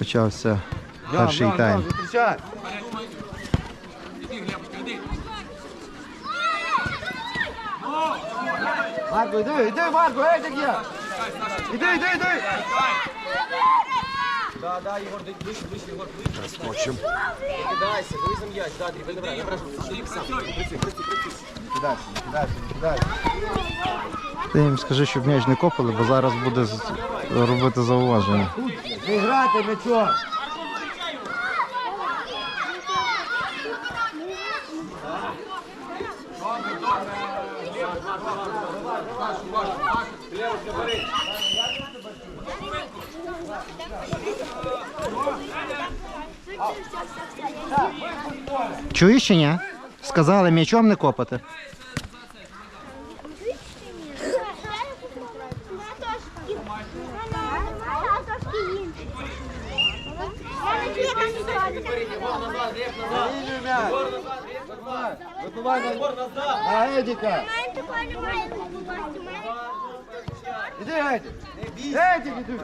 розпочався перший тайм. Марко, йди, йди, Марко, ей, так я! Іди, іди, іди! Да, да, Егор, ближче, ближче, Егор, ближче. Раскочим. Кидайся, вызом ясь, да, дрибель, давай, я прошу. Сам, прицеп, прицеп, прицеп. Не кидайся, не кидайся, не кидайся. Ти їм скажи, щоб м'яч не копали, бо зараз буде робити зауваження. Не грати м'ячом. Чуєш чи ні? Сказали м'ячом не копати. Вибивай на- на Едіка. Іди, Едік. Едік, іди.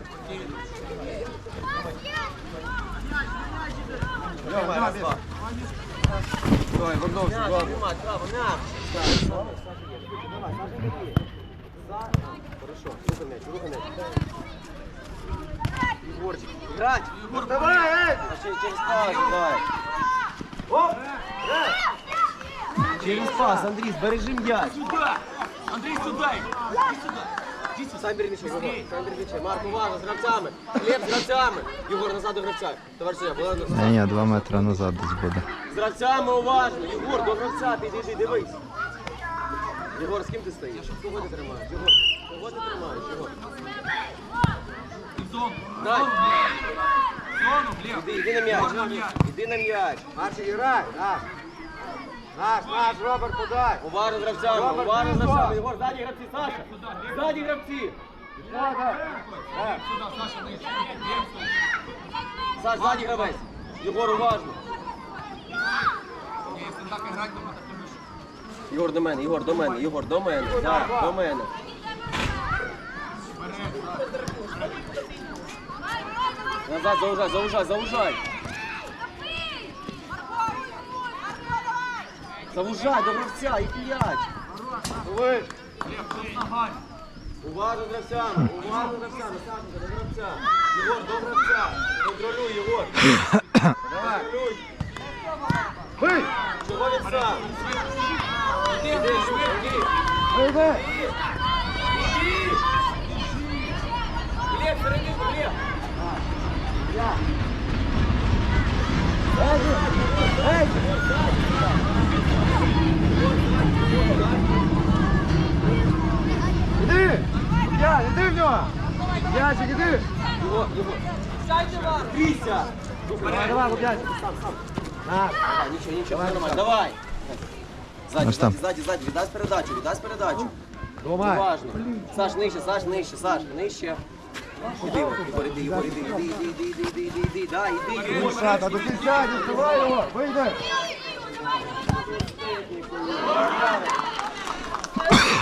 Льова, раз, два. Давай, вернувся, м'яч. Хорошо, рухай м'яч, рухай м'яч. Егорчик, играть! Егор, Давай. А через, пас, давай. Оп. Через пас, Андрій, збережи м'яч. Сюда! Андрей, сюда! Сам бери м'яча, Єгор. Сам бери м'яча. Марк, уважно, з гравцями. Глеб, з гравцями. Єгор, назад до гравця. Товариш Соня, була назад. Ні, ні, два метри назад десь буде. З гравцями уважно. Єгор, до гравця підійди, дивись. Єгор, з ким ти стоїш? Кого ти тримаєш? Єгор, кого ти тримаєш? Єгор. Зону! Дай. Зону, Глеб! Іди, іди на м'яч. Іди на м'яч. Марчик, грай. Наш. Наш, наш, Роберт, подай. Уважно з гравцями, Роберт. гравцями. Єгор, ззаді гравці, Саша. Ззаді гравці. Саш, ззаді гравець. Єгор, уважно. Єгор, до мене, Єгор, до мене, Єгор, до мене. Так, до мене. Назад, заужай, заужай, заужай. Завужай, добровця, і п'ять. Уважно Дравсяна, уважно Дравсяна, Сашенька, до Дравця. Єгор, до Дравця. Контролюй, Єгор. Контролюй. Бий! Чого він сам? Іди, іди, швидкий. Іди. Іди. Іди. Іди, середину, Глеб. Крися! Давай, давай, губляй! На! Нічого, нічого, нормально, давай! Ззаді, ззаді, ззаді, ззаді, віддасть передачу, віддасть передачу. Уважно. Саш, нижче, Саш, нижче, Саш, нижче. Іди, Ігор, іди, Ігор, іди, іди, іди, іди, іди, іди, іди, да, іди, Ігор. Шата, до кінця, відкривай його, вийде!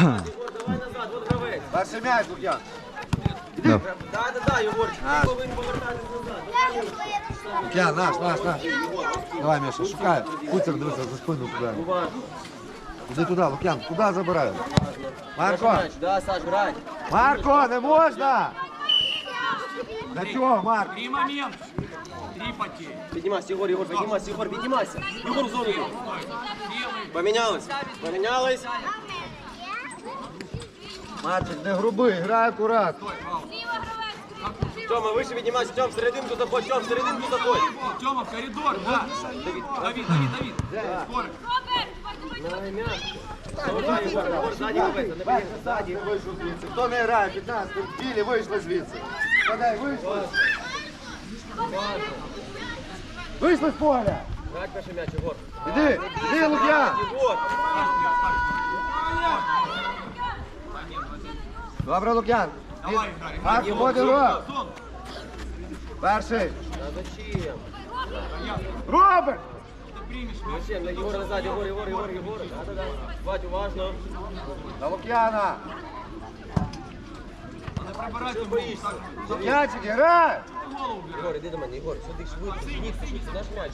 Давай назад, от гравець. Перший м'яч, Лук'ян. Да, да, да, Єгорчик, ти повинен повертати Лук'ян, наш, наш, наш. Давай, Міша, шукай. Куцер, дивися, за спину туди. Уважно. Іди туди, Лук'ян, куди забирай? Марко, Да, Саш, грай. Марко, не можна! На чого, Марк? Три момента! Три потери. Піднімайся, Єгор, Єгор, піднімайся, Єгор, піднімайся. Єгор в зону. Белый. Помінялись. Помінялись. Марчик, не груби, грай акуратно. Тёма, выше поднимайся, Тём, в серединку заходь, Тём, в серединку заходь. Тёма, в коридор, да. Давид, Давид, Давид, Давид. Скоро. Сзаді вийшов звідси. Хто не грає? 15. Білі вийшли звідси. Подай, вийшли. Вийшли з поля. Так, наші м'яч, Ігор. иди, іди, Лук'ян. Добре, Лукьян. Давай, грай. Так, один рот. Перший. Зачем? Роберт! Зачем? На Егора назад, Егор, Егор, Егор, Егор. Да-да-да. Бать, уважно. На Лук'яна. Що боїшся? Лук'янчик, грай! Егор, іди до мене, Егор. Сюди швидко. Ні, наш матч.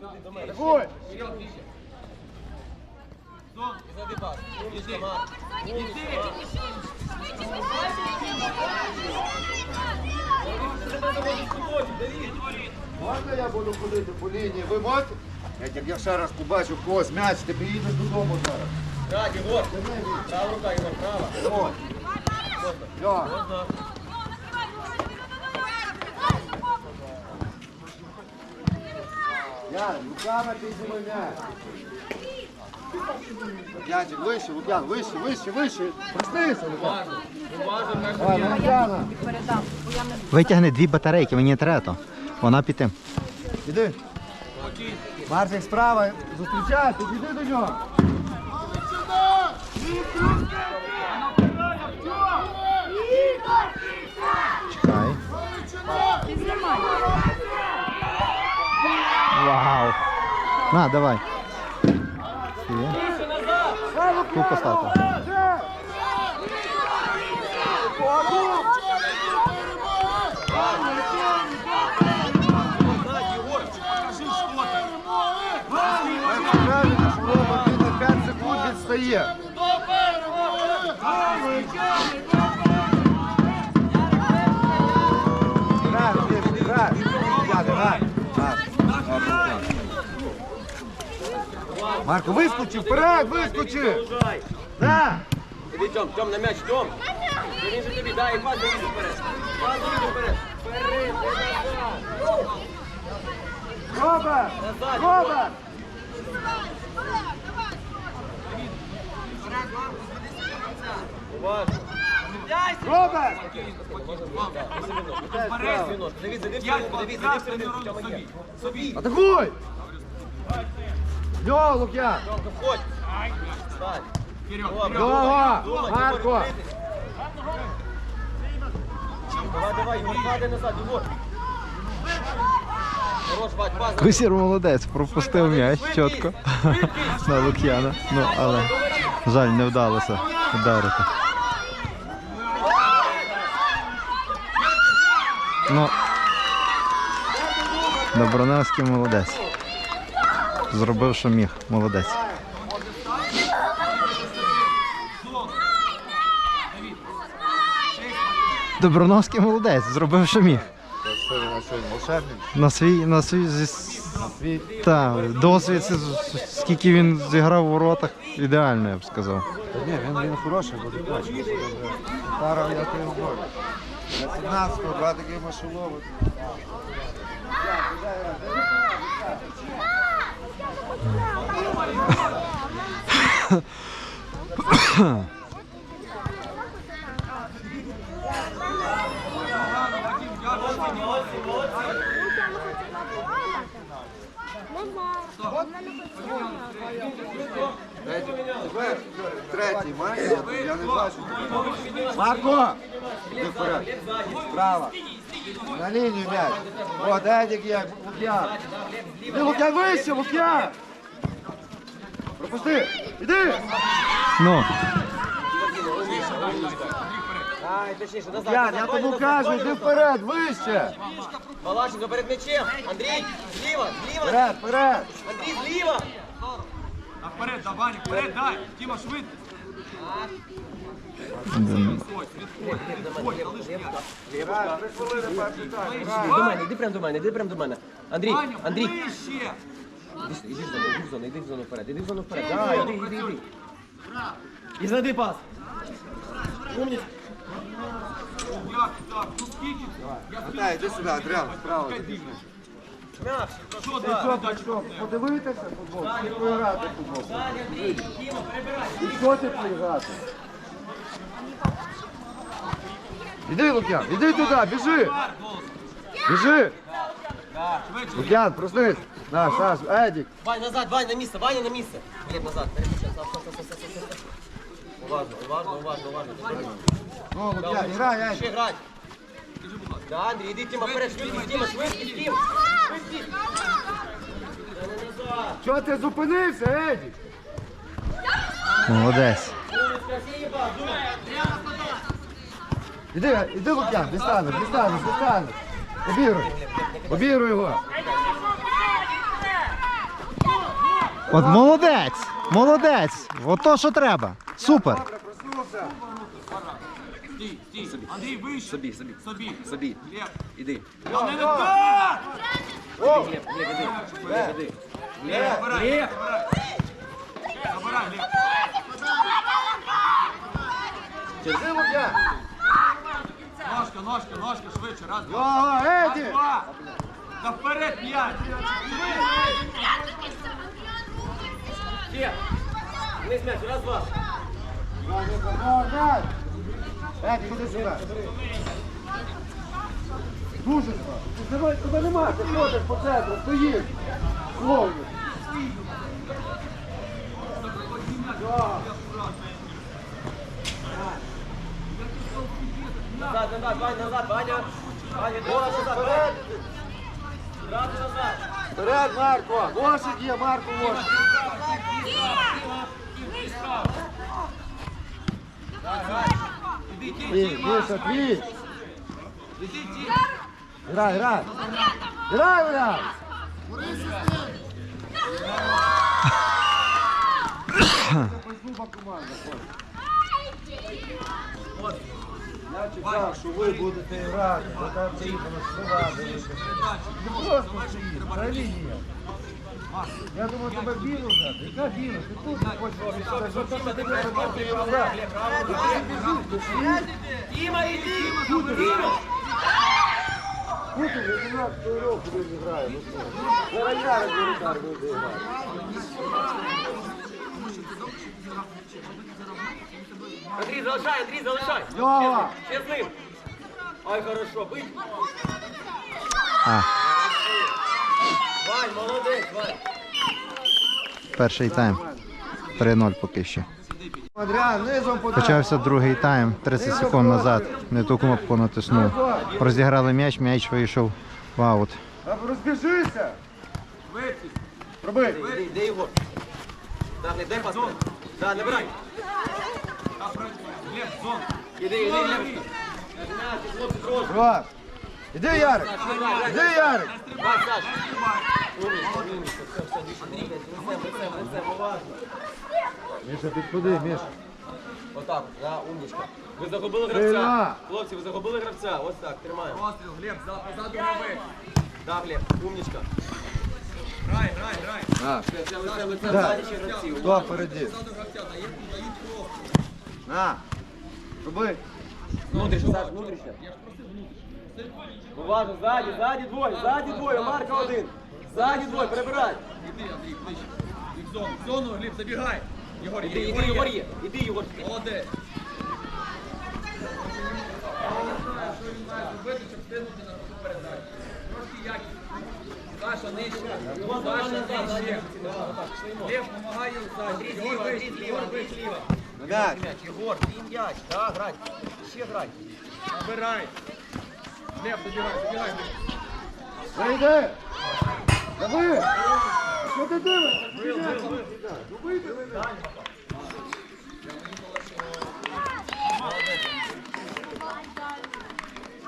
Сюди до мене. Рахуй! Іди. Іди. Можна я буду ходити по лінії? Ви можете? Як я ще раз побачу когось м'яч, ти приїдеш додому зараз. Так, Ігор. Права рука, Ігор, права. Можна. Ян, руками підніми м'яч. Лук'янчик, вище, Лук'ян, вище, вище, вище. Проснися, Лук'ян. Уважно, Давай, на Лук'яна. Витягни дві батарейки, мені не треба то. Вона під. Іди. Марсик справа, зустрічай, ти іди до нього. Чекай. Вау. На, давай. Є. Тут поставте. Покажи, что ты. Правильно, що робот він на 5 секунд відстає. Грай, Дим, грай. Лук'ян, грай. Марко, вискочи, вперед, вискочи! На! Іди, Тьом, Тьом, на м'яч, Тьом. Він же тобі, дай, пас завіду вперед. Пас завіду вперед. Вперед, назад. Назад, Робert! Уважно. Робert! Звінок. Завід, завід, П'ять завід, завід, квадрат, завід, не Йо, Лук'ян! Вперед, думай, Марко! Давай, давай, Єгор, падай назад. Хорош, Кусір молодець, пропустив м'яч чітко на Лук'яна. Ну, але жаль, не вдалося вдарити. Ну, Доброневський молодець. Зробив, що міг. Молодець. Доброновський молодець, зробив, що міг. На свій, на свій, зі- та, досвід, скільки він зіграв у воротах, ідеально, я б сказав. Та ні, він, він хороший буде бачити. Старав я ти говорю. На 17-го, два такі машолови. Третій матч, я не бачу. Марко! Іди вперед. Справа. На лінію м'яч. О, Едік є, Лук'ян. Іди, Лук'ян, вище, Лук'ян! Пропусти! Іди! Ну, Ай, точніше, назад. Лук'ян, я Ваня, тобі кажу, назад. вперед, вище! Палащенко перед м'ячем. Андрій, зліва, зліва. Вперед, вперед! Андрій, зліва. А вперед, да, Ваня, вперед, дай. Тіма, швидко. Відходь, відходь, відходь, залиш м'яч. Три хвилини перший тайм. До мене, іди прямо до мене, іди прямо до мене. Андрій, Ваня, Андрій. ближче. Іди, в зону, іди в зону, іди в зону вперед, іди в зону вперед. Да, іди, іди, іди. І знайди пас. Умніць. Як так? Ну скільки? Я Дай, іди сюди, Адріан, справа. Що Ти. Подивитися футбол? Чи поіграти футбол? І що ти поіграти? Іди, Лук'ян, іди туди, біжи! Біжи! Лук'ян, проснись! Наш, наш, Едік! Вань, назад, Вань, на місце, Ваня на місце. Глеб, назад. Уважно, уважно, уважно, уважно. Ну, Лук'ян, грай, Ще Едік! грати. Да, Андрій, іди, Тіма, вперед, швидкість, Тіма, швидкість, Тім. Швидкість. Чого ти зупинився, Едік? Молодець. Іди, іди, Лук'ян, дістанеш, дістанеш, дістанеш. Обігруй. Обігруй його. От молодець! Молодець! Ото, що треба. Супер! Стій, стій. Андрій, вийшов. Собі, собі. Собі. Собі. Іди. Лєв, не так! Лєв, Лєв, іди. Лєв, іди. Лєв, забирай. Лєв. Забирай, Лєв. Через я. Ножка, ножка, ножка, швидше. Раз, два. Раз, Еді. два. Та вперед, м'яч. Глеб. Вниз м'яч, раз, два. Еді, ходи сюди. Дуже. Давай, тебе нема, ти ходиш по центру, стоїш. Словно. Назад, назад, Ваня, назад, Ваня. Ваня, два назад, Ваня. Раз назад. Вперед, Марко! Лошадь є, Марко, лошадь! Твій, Міша, твій! Грай, грай! Грай, грай! Значить, так що ви будете грати, бо там ці слова будуть. Ну просто на лінії. Я думаю, тебе білу взяти. Яка біла? Ти тут не хочеш розписати. Що ти тебе робити і розбрати? Діма, іди! Діма! Кути, 18 року він грає. Зараз я розбираю, буде грати. Андрій, залишай, Андрій, залишай. Льова! Ще з ним. Ай, хорошо, бить. А, Вань, молодець, Вань. перший тайм. 3-0 поки що. Адріан, низом подай. Почався другий тайм, 30 секунд назад. Не ту кнопку натиснув. Розіграли м'яч, м'яч вийшов в аут. Розбіжися! Роби! Його? Да, дай пас. Да, набирай. Лев, зон. иди, іди, Лев. Два. Иди, Ярик. Иди, Ярик. Міша, підходи, Вот так. да, умничка. Ви загубили гравця. Хлопці, ви загубили гравця. Ось так, тримаємо. Постріл, Глеб, за- позаду голови. Да, Глеб, умничка. Грай, грай, грай. На, лицем, Да. хто впереді? На. Роби. Внутрішньо, Саш, внутрішньо. Уважно, ззаді, ззаді двоє, ззаді двоє, Марка один. Ззаді двоє, перебирай. Іди, Андрій, ближче. І в зону, в зону, Глеб, забігай. Єгор, Іди, є, іди, Єгор є. Іди, Єгор. Молодець. нижче. Саша нижче. Глеб, помагай Саші. Єгор вище, Єгор вище. На м'яч. Єгор, ти м'яч, да, грай. Ще грай. Набирай. Глеб, добігай, добігай. Зайди. Дави. Що ти дивишся? Ну вийди.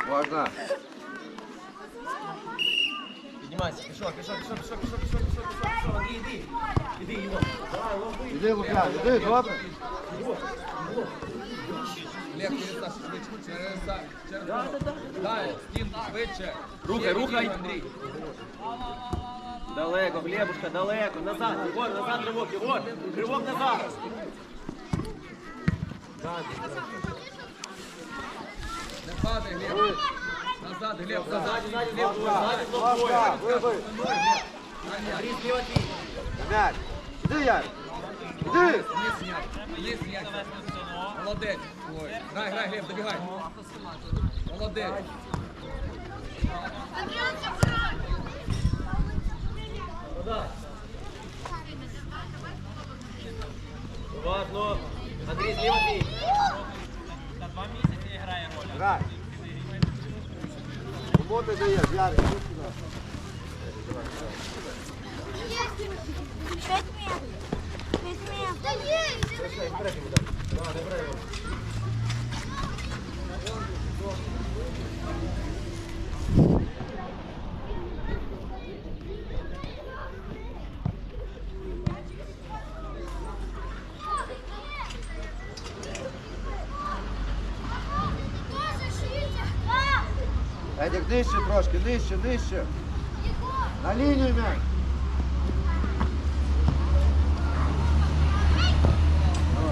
Можна. Піднімайся, пішов, пішов, пішов, пішов, пішов, пішов, пішов, пішов, пішов, Андрій, іди. Іди, Єгор. Давай, лови. Іди, Лук'ян, іди, добре. Глеб, через Сашу швидше. Через Сашу. Через Дай, стін швидше. Рухай, рухай. Андрій. Далеко, Глебушка, далеко. Назад, Єгор, назад ривок, Єгор. Ривок назад. Не падай, Глеб. Ззаду, Глеб, ззаді, ззаді, Глеб, ззаді, Лавка, вибий. Андрій, зліва твій. М'яч. Іди, Яр. Іди. Не зняв, не зняв. Молодець. Грай, грай, Глеб, добігай. Молодець. Андрій, забирай. Ладно. Андрій, зліва твій. За два місяці грає роль. Грай. Вот это я Свободно даєш, Ярик, іди сюди. Да не брей. Нижче трошки, нижче, нижче. На лінію м'яч. О,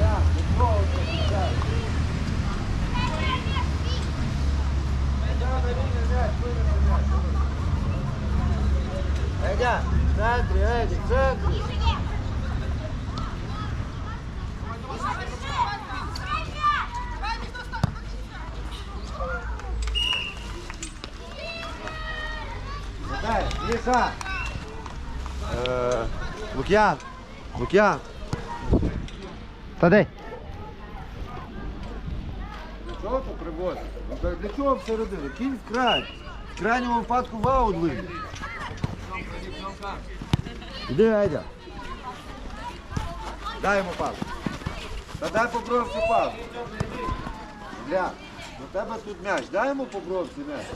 я, Петро, захищай. Да, на лінію м'яч, вирвав м'яч. Едя, в центрі, Едік, в центрі. Дай, Міша. Е, Лук'ян. Лук'ян. Та де? Чого ти привозиш? Ну, так Для чого всередину? Кінь в край. В крайньому випадку в аут вийде. Іди, Айдя. Дай йому пас. Та дай по пас. Гля, у тебе тут м'яч. Дай йому по м'яч.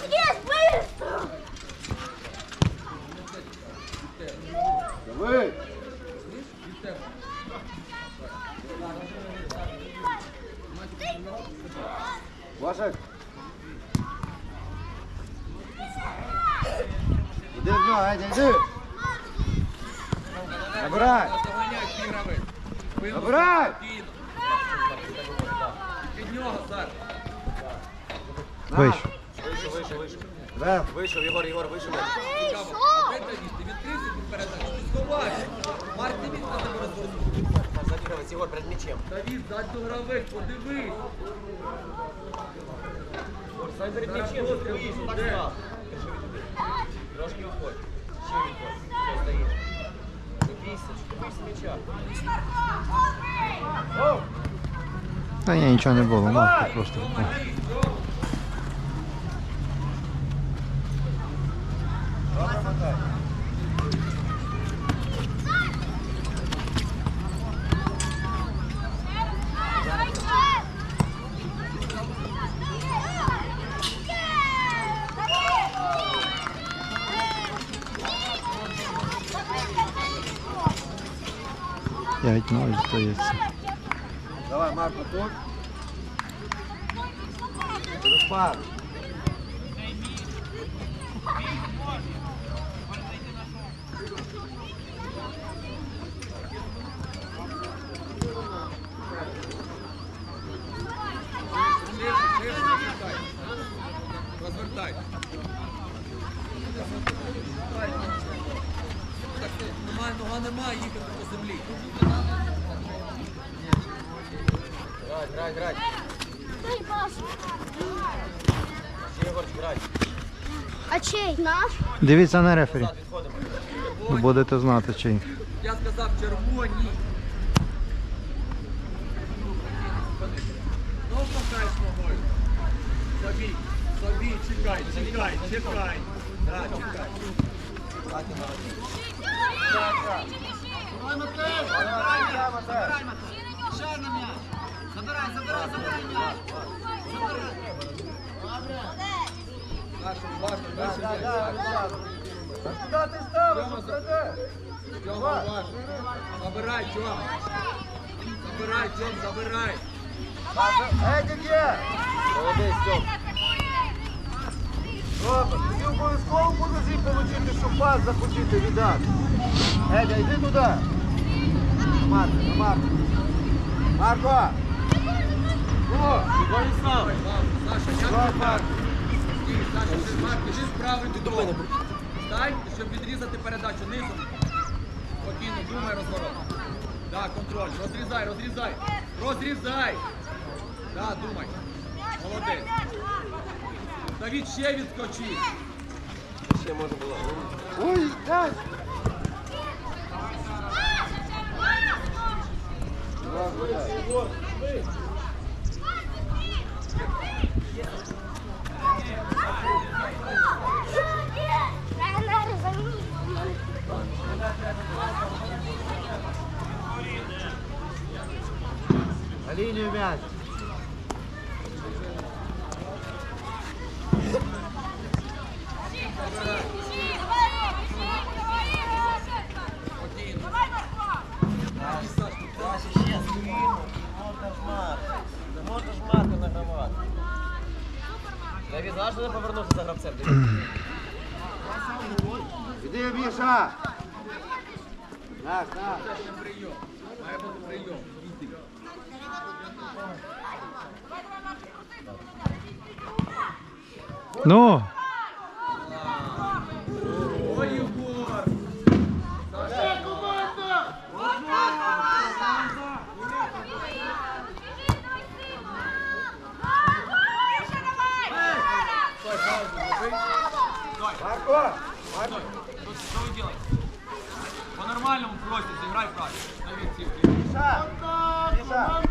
Вот здесь, быстро! Давай. Вашек. Іди в нього, Айдя, йди. Набирай. Доганяй піграви. Набирай. Від нього зараз. Вийшов. Вийшов, вийшов, вийшов. Лев. Вийшов, Єгор, Єгор, вийшов. Ти відкрився під передачу? Ти сховався. Марк на тебе розвернув. Задній гравець, Єгор, перед м'ячем. Давід, дай до гравець, подивись. Сам перед м'ячем, ти вийшов, так став. Трошки відходь. Ще відходь. Все, стоїш. Не бійся, що ти боїшся м'яча. Та ні, нічого не було, Марко просто. Впав. П'ять ноль здається. Давай, Марко, тут. Руспар. Розвертай. Так, немає, їхати по землі. Грай, грай, грай. Дай пас. Ще Єгор, грай. А чей? Наш? Дивіться на рефері. Назад відходимо. Будете знати чий. Я сказав червоні. Ну, пахаєш ногою. Забій, забій, чекай, чекай, чекай. Да, чекай. Нашу, уважно, дальше м'яч. Куди ти ставиш? Украде. Тьома, уважно. Забирай, Тьома. Забирай, Тьом, забирай. Едік є. Молодець, Тьом. Ти обов'язково буде звідти отримати, щоб пас захотіти віддати. Едя, йди туди. Марко, на Марко. Марко! О, не. Саша, Давай, ти Марко. Стій, Саша, ти Марк, іди з правої до того. Стай, щоб відрізати передачу низом. Спокійно, думай розворот. Да, контроль. Розрізай, розрізай. Розрізай. Да, думай. Молодець. Давід ще відскочив. Ще може було. Ой, дай. На лінію м'яч. Не відважно не повернувся за гравцем. Іди, Міша! Наш, наш. Прийом. Має бути прийом. Іди. Ну, Ой, Єгор! Что вы делаете? По-нормальному просите, сыграй правильно. На вертивке. Міша! Міша!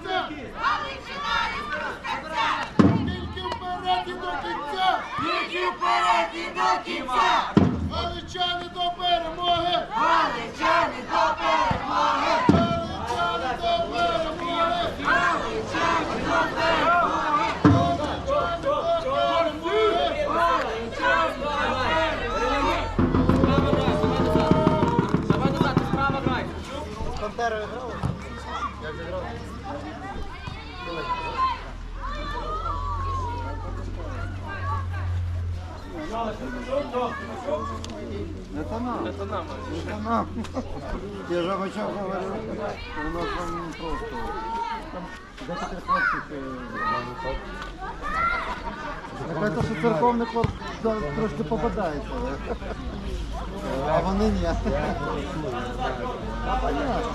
Снизу. Галичина із Трускавця! Тільки вперед і до кінця! Тільки вперед і до кінця! Галичани до перемоги! Галичани до перемоги! Галичани до перемоги! Галичани до перемоги! Давай назад, ти справа грай. Это нам. Это нам. Это нам. Я же об чем говорю. У нас там просто. Там декілька хлопців. Так це що церковний корпус да, трошки попадається. да? А вони ні. А понятно.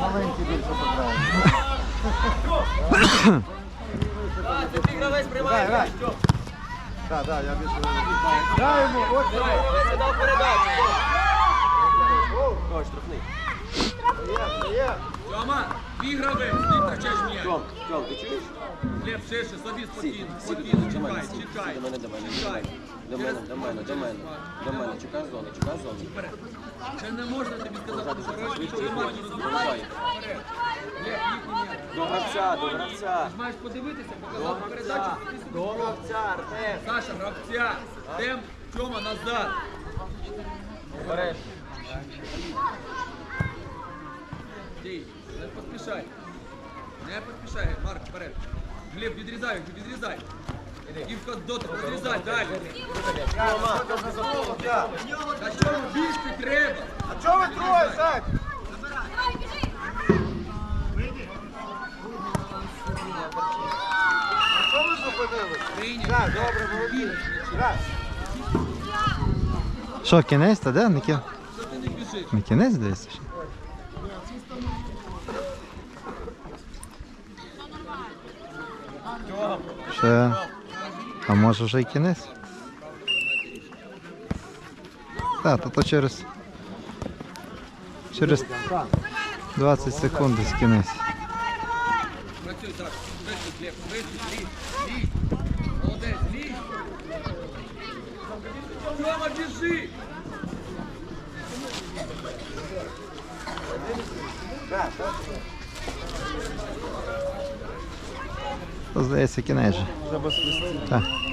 Маленькі більше попадаються. А, це Так, так, я більше. Дай йому, ось Давай, давай. дав передачу. Ой, штрафний. Є, є. Тьома, твій гравець, ти втрачаєш м'яч. Тьом, Тьом, ти чуєш? Глеб, ширше, собі спокійно, спокійно, до мене, чекай, чекай, до мене, до мене, чекай. До мене, до мене, до мене, до мене, чекай зони, чекай зони. Вперед. Ще не можна тобі сказати, що речі швидше, немає швидше, Вперед. Глеб, їхній. До гравця, до гравця. Ти ж маєш подивитися, показати передачу. гравця, ти собі до гравця, Артем. Саша, гравця, Тем, Тьома, назад. Береш. Дій, не поспішай. Не поспішай, Марк, вперед. Глеб, відрізай, відрізай. Івка дотик, відрізай, далі. Та чому більше треба? А чого ви троє, Сань? А чого ви зупинились? Так, добре, молодець. Раз. що, кінець, та де? Не, кі... Що ти не кінець здається? Ще? А може вже й кінець? Так, то, то через. Через 20 секунд десь кінець. Так. Вище, Глеб, вище, лізь, лізь. Молодець, лізь. Тьома, біжи. Так, так. То здається кінець. же. Так.